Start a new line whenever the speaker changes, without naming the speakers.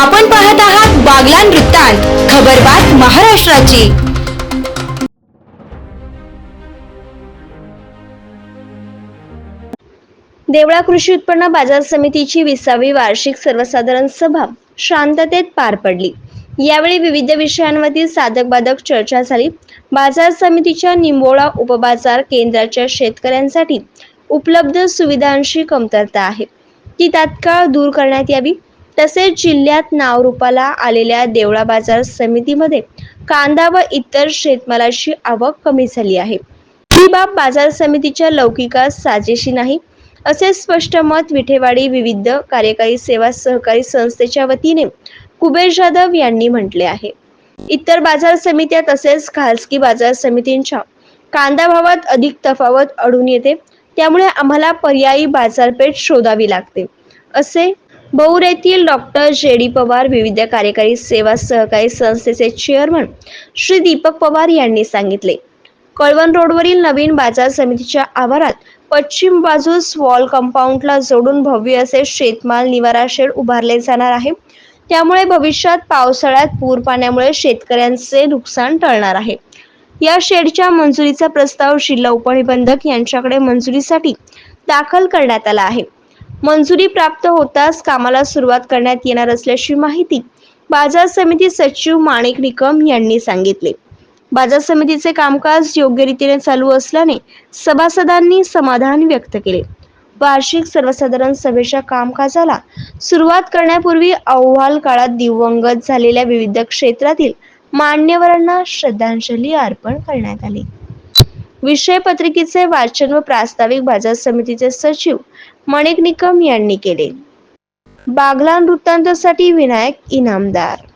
आपण पाहत आहात बागलान वृत्तांत खबरबात महाराष्ट्राची.
देवळा कृषी उत्पन्न बाजार समितीची विसावी वार्षिक सर्वसाधारण सभा शांततेत पार पडली. यावेळी विविध विषयांवरील साधक बाधक चर्चा झाली. बाजार समितीच्या निंबोळा उपबाजार केंद्राच्या शेतकऱ्यांसाठी उपलब्ध सुविधांची कमतरता आहे. ती तात्काळ दूर करण्यात यावी. तसेच जिल्ह्यात नावरूपाला आलेल्या देवळा बाजार समितीमध्ये कांदा व इतर शेतमालाची आवक कमी झाली आहे. ही बाब बाजार समितीच्या लौकिकास साजेशी नाही असे स्पष्ट मत विठेवाडी विविध कार्यकारी सेवा सहकारी संस्थेच्या वतीने कुबेर जाधव यांनी म्हटले आहे. इतर बाजार समित्या तसेच खासगी बाजार समितींच्या कांदा भावात अधिक तफावत अडून येते त्यामुळे आम्हाला पर्यायी बाजारपेठ शोधावी लागते असे बौर येथील डॉक्टर जे डी पवार विविध कार्यकारी सेवा सहकारी संस्थेचे चेअरमन श्री दीपक पवार यांनी सांगितले. कळवण रोडवरील नवीन बाजार समितीच्या आवारात पश्चिम बाजूस वॉल कंपाऊंडला जोडून भव्य असे शेतमाल निवारा शेड उभारले जाणार आहे. त्यामुळे भविष्यात पावसाळ्यात पूर पाण्यामुळे शेतकऱ्यांचे नुकसान टळणार आहे. या शेडच्या मंजुरीचा प्रस्ताव जिल्हा उपनिबंधक यांच्याकडे मंजुरीसाठी दाखल करण्यात आला आहे. मंजुरी प्राप्त होताच कामाला सुरुवात करण्यात येणार असल्याची माहिती बाजार समिती सचिव माणिक निकम यांनी सांगितले. बाजार समितीचे कामकाज योग्य रीतीने चालू असल्याने सभासदांनी समाधान व्यक्त केले. वार्षिक सर्वसाधारण सभेच्या कामकाजाला सुरुवात करण्यापूर्वी अहवाल काळात दिवंगत झालेल्या विविध क्षेत्रातील मान्यवरांना श्रद्धांजली अर्पण करण्यात आली. विषय पत्रिकेचे वाचन व प्रास्ताविक बाजार समितीचे सचिव मणिक निकम यांनी केले. बागलान वृत्तांतासाठी विनायक इनामदार.